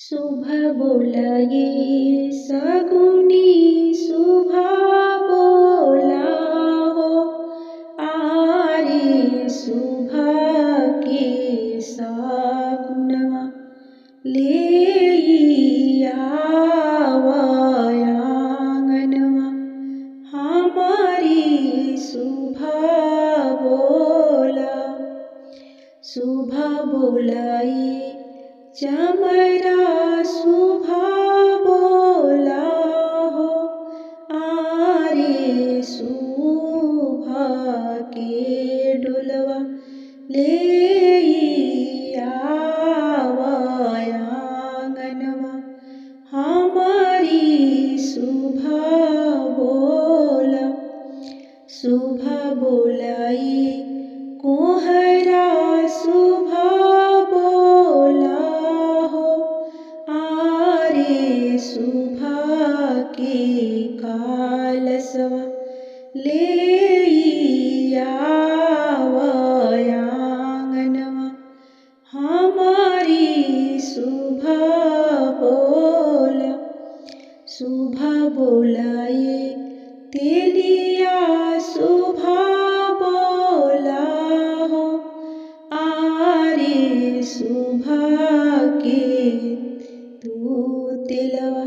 शुभ बोलाये सगुनी शुभ बोला हो आरे शुभ के सगुनवा ले आंगनवा हमारी शुभ बोला, शुभ बोलाई चमरा शुभ के कालसवा ले आंगनवा हमारी शुभ बोला, शुभ बोलाए तेलिया शुभ बोला हो आरे के तू तिलवा।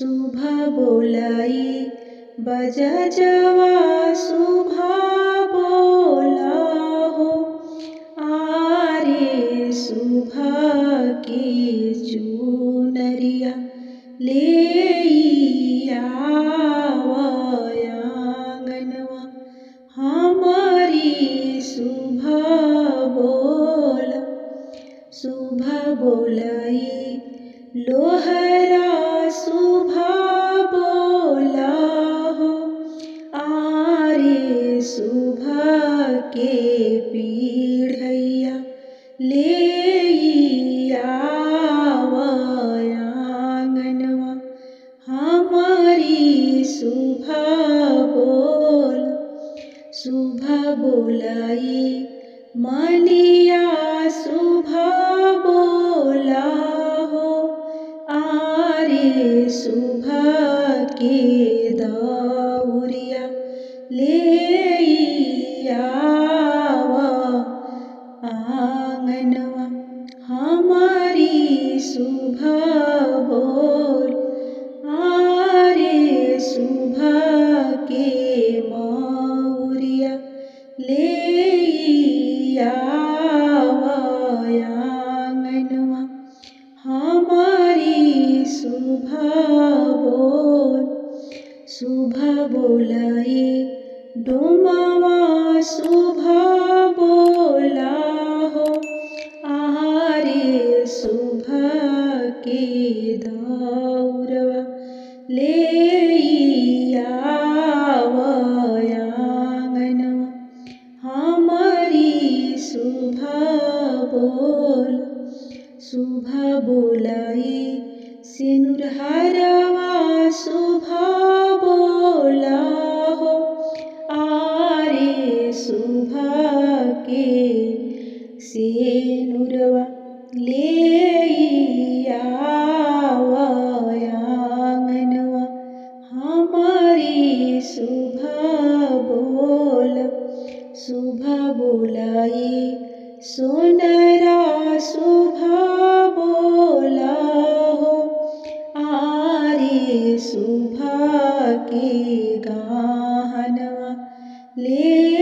शुभ बोलाई। बजा जवा शुभ बोला हो आरे शुभ के चूनरिया ले आंगनवा हमारी शुभ बोलाई। लोहरा शुभ बोला हो आरे शुभ के पीढ़ैया ले आंगनवा हमारी शुभ बोल। शुभ बोलाई, मनिया शुभ शुभ के दौरिया ले आंगनवा हमारी शुभ बोल आरे शुभ के मौरिया ले आंगनवा शुभ बोलाई। डोमावा शुभ बोला हो आरे शुभ के दौरवा। ले शुभ बोल। शुभ बोलाई सिनुर हरवा शुभ बोला हो आरे शुभ के सेनुरवा ले आंगनवा हमारी शुभ बोल शुभ बोलाई सोनरा ले